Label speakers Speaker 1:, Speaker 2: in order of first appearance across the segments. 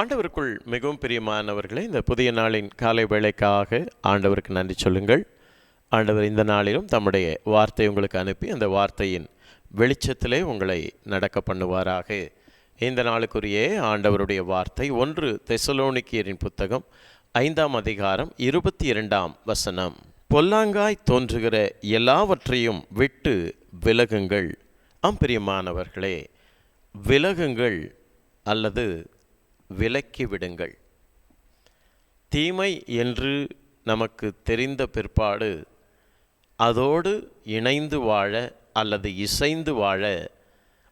Speaker 1: ஆண்டவருக்குள் மிகவும் பிரியமானவர்களே இந்த புதிய நாளின் காலை வேளைக்காக ஆண்டவருக்கு நன்றி சொல்லுங்கள். ஆண்டவர் இந்த நாளிலும் தம்முடைய வார்த்தை உங்களுக்கு அனுப்பி அந்த வார்த்தையின் வெளிச்சத்திலே உங்களை நடக்க பண்ணுவாராக. இந்த நாளுக்குரிய ஆண்டவருடைய வார்த்தை ஒன்று தெசலோனிக்கியரின் புத்தகம் ஐந்தாம் அதிகாரம் இருபத்தி இரண்டாம் வசனம். பொல்லாங்காய் தோன்றுகிற எல்லாவற்றையும் விட்டு விலகுங்கள். அம்பிரியமானவர்களே விலகுங்கள் அல்லது விலக்கி விடுங்கள். தீமை என்று நமக்கு தெரிந்த பிற்பாடு அதோடு இணைந்து வாழ அல்லது இசைந்து வாழ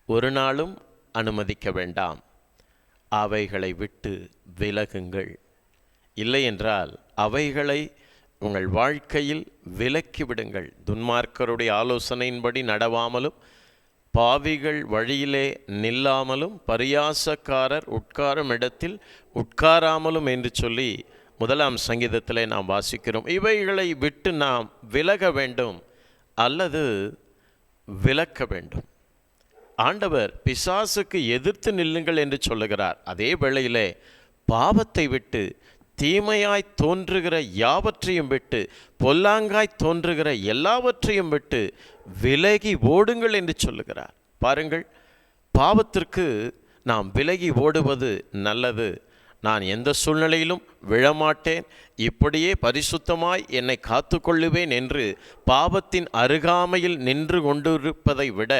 Speaker 1: ஒரு நாளும் அனுமதிக்க வேண்டாம். அவைகளை விட்டு விலகுங்கள். இல்லையென்றால் அவைகளை உங்கள் வாழ்க்கையில் விலக்கிவிடுங்கள் துன்மார்க்கருடைய ஆலோசனையின்படி நடவாமலும் பாவிகள் வழியிலே நில்லாமலும் பரியாசக்காரர் உட்காரும் இடத்தில் உட்காராமலும் என்று சொல்லி முதலாம் சங்கீதத்திலே நாம் வாசிக்கிறோம். இவைகளை விட்டு நாம் விலக வேண்டும் அல்லது விலக்க வேண்டும். ஆண்டவர் பிசாசுக்கு எதிர்த்து நில்லுங்கள் என்று சொல்லுகிறார். அதே வேளையிலே பாவத்தை விட்டு தீமையாய் தோன்றுகிற யாவற்றையும் விட்டு பொல்லாங்காய் தோன்றுகிற எல்லாவற்றையும் விட்டு விலகி ஓடுங்கள் என்று சொல்லுகிறார். பாருங்கள் பாவத்திற்கு நாம் விலகி ஓடுவது நல்லது. நான் எந்த சூழ்நிலையிலும் விழமாட்டேன். இப்படியே பரிசுத்தமாய் என்னை காத்துக்கொள்ளுவேன் என்று பாவத்தின் அருகாமையில் நின்று கொண்டிருப்பதை விட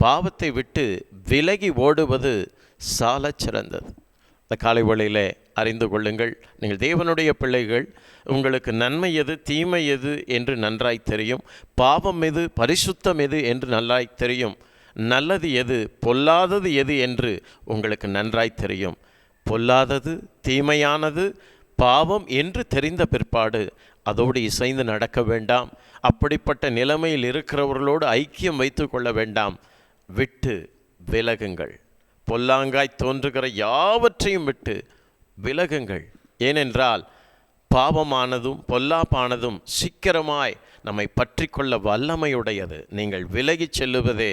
Speaker 1: பாவத்தை விட்டு விலகி ஓடுவது சாலச் சிறந்தது இந்த காலை வேளையிலே அறிந்து கொள்ளுங்கள். நீங்கள் தேவனுடைய பிள்ளைகள் உங்களுக்கு நன்மை எது தீமை எது என்று நன்றாய் தெரியும். பாவம் எது பரிசுத்தம் எது என்று நல்லாய் தெரியும். நல்லது எது பொல்லாதது எது என்று உங்களுக்கு நன்றாய் தெரியும். பொல்லாதது தீமையானது பாவம் என்று தெரிந்த பிற்பாடு அதோடு இசைந்து நடக்க வேண்டாம். அப்படிப்பட்ட நிலைமையில் இருக்கிறவர்களோடு ஐக்கியம் வைத்து கொள்ள வேண்டாம். விட்டு விலகுங்கள். பொல்லாங்காய் தோன்றுகிற யாவற்றையும் விட்டு விலகுங்கள். ஏனென்றால் பாவமானதும் பொல்லாப்பானதும் சீக்கிரமாய் நம்மை பற்றி கொள்ள வல்லமையுடையது. நீங்கள் விலகிச் செல்லுவதே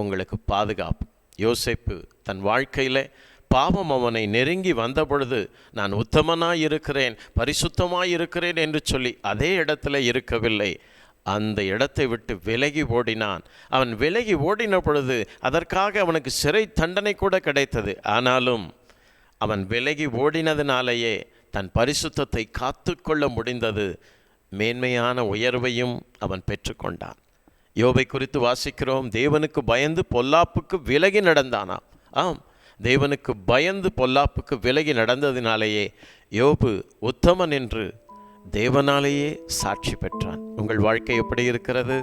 Speaker 1: உங்களுக்கு பாதுகாப்பு. யோசிப்பு தன் வாழ்க்கையில் பாவம் அவனை நெருங்கி வந்த பொழுது நான் உத்தமனாய் இருக்கிறேன் பரிசுத்தமாய் இருக்கிறேன் என்று சொல்லி அதே இடத்துல இருக்கவில்லை. அந்த இடத்தை விட்டு விலகி ஓடினான். அவன் விலகி ஓடின பொழுது அதற்காக அவனுக்கு சிறை தண்டனை கூட கிடைத்தது. ஆனாலும் அவன் விலகி ஓடினதினாலேயே தன் பரிசுத்தத்தை காத்துக்கொள்ள முடிந்தது. மேன்மையான உயர்வையும் அவன் பெற்றுக்கொண்டான். யோபை குறித்து வாசிக்கிறோம். தேவனுக்கு பயந்து பொல்லாப்புக்கு விலகி நடந்தானாம். ஆம் தேவனுக்கு பயந்து பொல்லாப்புக்கு விலகி நடந்ததினாலேயே யோபு உத்தமன் என்று தேவனாலேயே சாட்சி பெற்றான். உங்கள் வாழ்க்கை எப்படி இருக்கிறது?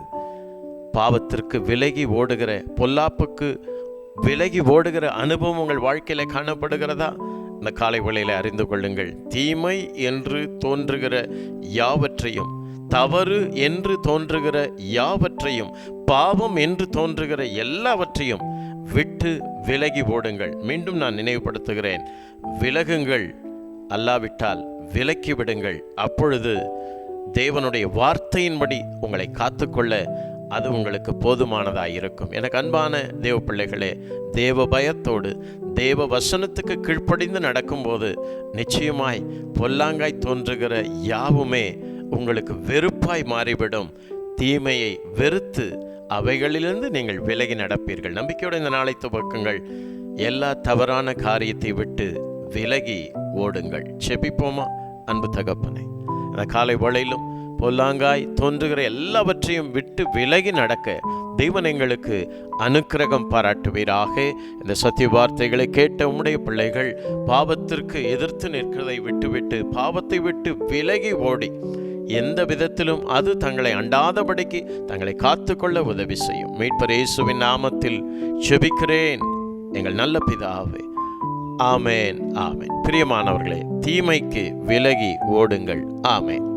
Speaker 1: பாவத்திற்கு விலகி ஓடுகிற பொல்லாப்புக்கு விலகி ஓடுகிற அனுபவம் உங்கள் வாழ்க்கையில் காணப்படுகிறதா? இந்த காலை வேளையில் அறிந்து கொள்ளுங்கள். தீமை என்று தோன்றுகிற யாவற்றையும் தவறு என்று தோன்றுகிற யாவற்றையும் பாவம் என்று தோன்றுகிற எல்லாவற்றையும் விட்டு விலகி ஓடுங்கள். மீண்டும் நான் நினைவுபடுத்துகிறேன். விலகுங்கள். அல்லாவிட்டால் விலக்கி விடுங்கள். அப்பொழுது தேவனுடைய வார்த்தையின்படி உங்களை காத்துக்கொள்ள அது உங்களுக்கு போதுமானதாக இருக்கும் எனக்கு அன்பான தேவ பிள்ளைகளே தேவ பயத்தோடு தேவ வசனத்துக்கு கீழ்ப்படிந்து நடக்கும்போது நிச்சயமாய் பொல்லாங்காய் தோன்றுகிற யாவுமே உங்களுக்கு வெறுப்பாய் மாறிவிடும். தீமையை வெறுத்து அவைகளிலிருந்து நீங்கள் விலகி நடப்பீர்கள். நம்பிக்கையோட இந்த நாளை துவக்குங்கள். எல்லா தவறான காரியத்தை விட்டு விலகி ஓடுங்கள். செபிப்போமா? அன்பு தகப்பனை அந்த காலை வேளையிலும் பொல்லாங்காய் தோன்றுகிற எல்லாவற்றையும் விட்டு விலகி நடக்க தெய்வன் எங்களுக்கு அனுக்கிரகம் பாராட்டுவீராக. இந்த சத்திய வார்த்தைகளை கேட்ட உம்முடைய பிள்ளைகள் பாவத்திற்கு எதிர்த்து நிற்கிறதை விட்டுவிட்டு பாவத்தை விட்டு விலகி ஓடி எந்த விதத்திலும் அது தங்களை அண்டாதபடிக்கு தங்களை காத்துக்கொள்ள உதவி செய்யும். மீட்பர் இயேசுவின் நாமத்தில் செபிக்கிறேன். எங்கள் நல்ல பிதாவே ஆமேன் ஆமேன். பிரியமானவர்களே தீமைக்கு விலகி ஓடுங்கள். ஆமேன்.